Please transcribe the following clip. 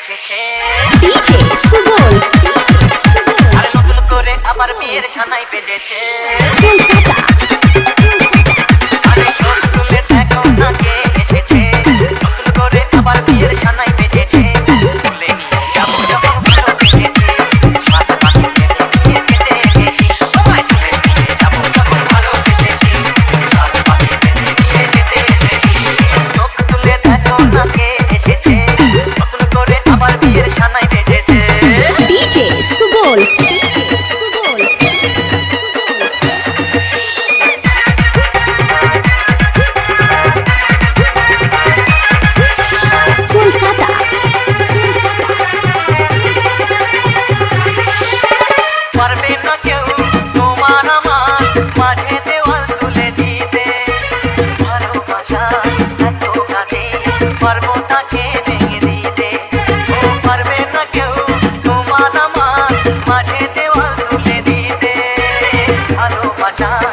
বেজেছে ডিজে সুবল আবার বিয়ের খানায় বেজেছে Watch out.